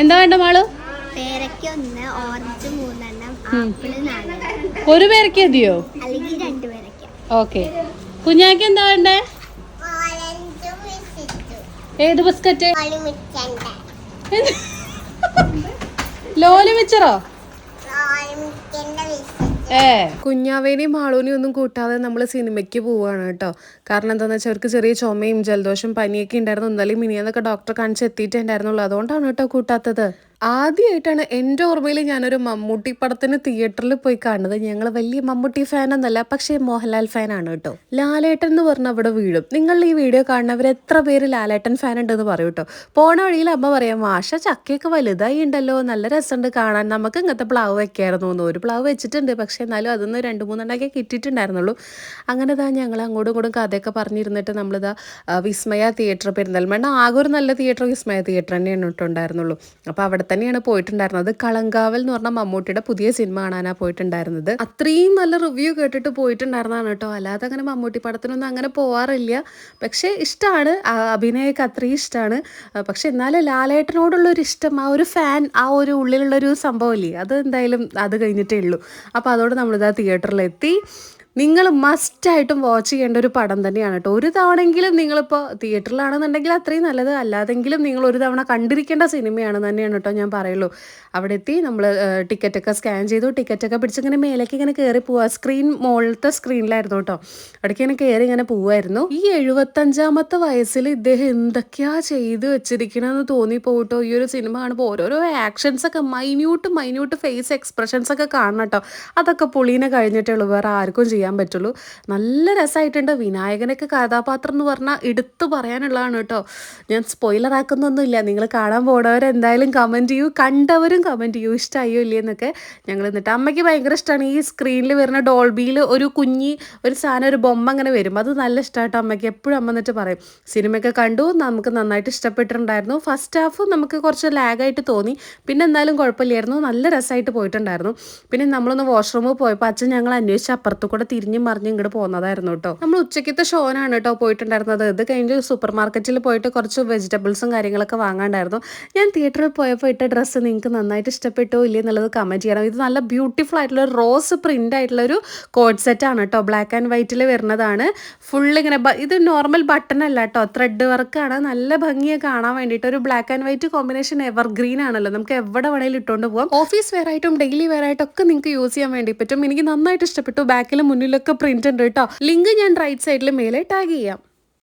എന്താ വേണ്ട മാൾ? ഒരു പേരക്ക മതിയോ? ഓക്കെ. കുഞ്ഞാക്ക് എന്താ വേണ്ടേ? ഏത് ബിസ്ക്കറ്റ്? ലോലി മിച്ചറോ? കുഞ്ഞാവേനെയും മാളൂനെയും ഒന്നും കൂട്ടാതെ നമ്മൾ സിനിമയ്ക്ക് പോവുകയാണ് കേട്ടോ. കാരണം എന്താണെന്ന് വെച്ചാൽ അവർക്ക് ചെറിയ ചുമയും ജലദോഷം പനിയൊക്കെ ഉണ്ടായിരുന്നു. എന്നാലും മിനിയെന്നൊക്കെ ഡോക്ടറെ കാണിച്ച് എത്തിയിട്ടുണ്ടായിരുന്നുള്ളൂ അതുകൊണ്ടാണ് കേട്ടോ കൂട്ടാത്തത്. ആദ്യമായിട്ടാണ് എന്റെ ഓർമ്മയിൽ ഞാനൊരു മമ്മൂട്ടി പടത്തിന് തിയേറ്ററിൽ പോയി കാണുന്നത്. ഞങ്ങൾ വലിയ മമ്മൂട്ടി ഫാൻ എന്നല്ല പക്ഷേ മോഹൻലാൽ ഫാനാണ് കേട്ടോ. ലാലേട്ടൻ എന്ന് പറഞ്ഞ അവിടെ വീഴും. നിങ്ങൾ ഈ വീഡിയോ കാണുന്നവർ എത്ര പേര് ലാലേട്ടൻ ഫാൻ ഉണ്ടെന്ന് പറയും കേട്ടോ. പോണ വഴിയിൽ അമ്മ പറയാം മാഷ ചക്കയൊക്കെ വലുതായി ഉണ്ടല്ലോ. നല്ല രസമുണ്ട് കാണാൻ. നമുക്ക് ഇങ്ങനത്തെ പ്ലാവ് വെക്കായിരുന്നു ഒരു പ്ലാവ് വെച്ചിട്ടുണ്ട് പക്ഷേ എന്നാലും അതൊന്ന് രണ്ട് മൂന്നെണ്ണൊക്കെ കിട്ടിയിട്ടുണ്ടായിരുന്നുള്ളൂ. അങ്ങനെ ഇതാ ഞങ്ങൾ അങ്ങോട്ടും ഇങ്ങോട്ടും കഥയൊക്കെ പറഞ്ഞിരുന്നിട്ട് നമ്മളിതാ വിസ്മയ തിയേറ്റർ പെരുന്തൽമണ്ണ ആകെ ഒരു നല്ല തിയേറ്റർ വിസ്മയ തിയേറ്റർ തന്നെയാണ് ഇട്ടുണ്ടായിരുന്നുള്ളൂ അപ്പോൾ അവിടെ തന്നെയാണ് പോയിട്ടുണ്ടായിരുന്നത്. കളങ്കാവൽ എന്ന് പറഞ്ഞ മമ്മൂട്ടിയുടെ പുതിയ സിനിമ കാണാനാണ് പോയിട്ടുണ്ടായിരുന്നത്. അത്രയും നല്ല റിവ്യൂ കേട്ടിട്ട് പോയിട്ടുണ്ടായിരുന്നതാണ് കേട്ടോ. അല്ലാതെ അങ്ങനെ മമ്മൂട്ടി പടത്തിനൊന്നും അങ്ങനെ പോവാറില്ല. പക്ഷേ ഇഷ്ടമാണ് അഭിനയൊക്കെ അത്രയും ഇഷ്ടമാണ് പക്ഷെ എന്നാലും ലാലേട്ടനോടുള്ള ഒരു ഇഷ്ടം ആ ഒരു ഫാൻ ആ ഒരു ഉള്ളിലുള്ളൊരു സംഭവമില്ലേ അത് എന്തായാലും അത് കഴിഞ്ഞിട്ടേ ഉള്ളൂ. അപ്പോൾ അതോടെ നമ്മളിതാ തിയേറ്ററിലെത്തി നിങ്ങൾ മസ്റ്റായിട്ടും വാച്ച് ചെയ്യേണ്ട ഒരു പടം തന്നെയാണ് കേട്ടോ. ഒരു തവണയെങ്കിലും നിങ്ങളിപ്പോൾ തിയേറ്ററിലാണെന്നുണ്ടെങ്കിൽ അത്രയും നല്ലത്. അല്ലാതെങ്കിലും നിങ്ങൾ ഒരു തവണ കണ്ടിരിക്കേണ്ട സിനിമയാണ് തന്നെയാണ് കേട്ടോ ഞാൻ പറയുള്ളൂ. അവിടെ എത്തി നമ്മൾ ടിക്കറ്റൊക്കെ സ്കാൻ ചെയ്തു. ടിക്കറ്റൊക്കെ പിടിച്ച് ഇങ്ങനെ മേലേക്ക് ഇങ്ങനെ കയറി പോവുക സ്ക്രീൻ മുകളിലത്തെ സ്ക്രീനിലായിരുന്നു കേട്ടോ. അവിടേക്ക് ഇങ്ങനെ കയറി ഇങ്ങനെ പോവായിരുന്നു. ഈ എഴുപത്തഞ്ചാമത്തെ വയസ്സിൽ ഇദ്ദേഹം എന്തൊക്കെയാ ചെയ്ത് വെച്ചിരിക്കണമെന്ന് തോന്നിപ്പോട്ടോ ഈ ഒരു സിനിമ കാണുമ്പോൾ ഓരോരോ ആക്ഷൻസ് ഒക്കെ മൈന്യൂട്ട് മൈന്യൂട്ട് ഫേസ് എക്സ്പ്രഷൻസ് ഒക്കെ കാണണം കേട്ടോ. അതൊക്കെ പുളീനെ കഴിഞ്ഞിട്ടേ ഉള്ളൂ. വേറെ ആർക്കും ചെയ്യാൻ പറ്റുള്ളൂ. നല്ല രസമായിട്ടുണ്ട് വിനായകനൊക്കെ കഥാപാത്രം എന്ന് പറഞ്ഞാൽ എടുത്തു പറയാനുള്ളതാണ് കേട്ടോ. ഞാൻ സ്പോയിലർ ആക്കുന്നൊന്നുമില്ല. നിങ്ങൾ കാണാൻ പോണവർ എന്തായാലും കമന്റ് ചെയ്യൂ. കണ്ടവരും കമന്റ് ചെയ്യൂ. ഇഷ്ടമായോ ഇല്ലേ എന്നൊക്കെ ഞങ്ങൾ എന്നിട്ട്. അമ്മയ്ക്ക് ഭയങ്കര ഇഷ്ടമാണ് ഈ സ്ക്രീനിൽ വരുന്ന ഡോൾബിയിൽ ഒരു കുഞ്ഞി ഒരു സാധനം ഒരു ബൊമ്മ അങ്ങനെ വരും. അത് നല്ല ഇഷ്ടമായിട്ട് അമ്മയ്ക്ക്. എപ്പോഴും അമ്മ എന്നിട്ട് പറയും. സിനിമയൊക്കെ കണ്ടു. നമുക്ക് നന്നായിട്ട് ഇഷ്ടപ്പെട്ടിട്ടുണ്ടായിരുന്നു. ഫസ്റ്റ് ഹാഫ് നമുക്ക് കുറച്ച് ലാഗായിട്ട് തോന്നി. പിന്നെ എന്തായാലും കുഴപ്പമില്ലായിരുന്നു. നല്ല രസമായിട്ട് പോയിട്ടുണ്ടായിരുന്നു. പിന്നെ നമ്മളൊന്ന് വാഷ്റൂമിൽ പോയപ്പോൾ അച്ഛൻ ഞങ്ങൾ അന്വേഷിച്ച് അപ്പുറത്ത് കൂടെ തിരിഞ്ഞും മറിഞ്ഞും ഇങ്ങോട്ട് പോകുന്നതായിരുന്നു കേട്ടോ നമ്മൾ ഉച്ചയ്ക്കത്തെ ഷോനാണ് കേട്ടോ പോയിട്ടുണ്ടായിരുന്നത്. ഇത് കഴിഞ്ഞ് സൂപ്പർ മാർക്കറ്റിൽ പോയിട്ട് കുറച്ച് വെജിറ്റബിൾസും കാര്യങ്ങളൊക്കെ വാങ്ങാണ്ടായിരുന്നു. ഞാൻ തിയേറ്ററിൽ പോയപ്പോൾ ഇട്ട ഡ്രസ്സ് നിങ്ങൾക്ക് നന്നായിട്ട് ഇഷ്ടപ്പെട്ടോ ഇല്ലേ എന്നുള്ളത് കമന്റ് ചെയ്യണം. ഇത് നല്ല ബ്യൂട്ടിഫുൾ ആയിട്ടുള്ള ഒരു റോസ് പ്രിന്റ് ആയിട്ടുള്ള ഒരു കോഡ് ആണ് കേട്ടോ ബ്ലാക്ക് ആൻഡ് വൈറ്റിൽ വരുന്നതാണ്. ഫുൾ ഇങ്ങനെ ഇത് നോർമൽ ബട്ടൺ അല്ല കേട്ടോ ത്രെഡ് വർക്കാണ് നല്ല ഭംഗിയെ കാണാൻ വേണ്ടിയിട്ട്. ഒരു black and white combination evergreen ആണല്ലോ. നമുക്ക് എവിടെ വേണേലും ഇട്ടുകൊണ്ട് പോകാം ഓഫീസ് വെയർ ആയിട്ടും ഡെയിലി വെയർ ആയിട്ടും ഒക്കെ നിങ്ങൾക്ക് യൂസ് ചെയ്യാൻ വേണ്ടി പറ്റും. എനിക്ക് നന്നായിട്ട് ഇഷ്ടപ്പെട്ടു. ബാക്കിലും മുന്നിലൊക്കെ പ്രിന്റ് ഉണ്ട് കേട്ടോ. ലിങ്ക് ഞാൻ റൈറ്റ് സൈഡിൽ മേലെ ടാഗ് ചെയ്യാം.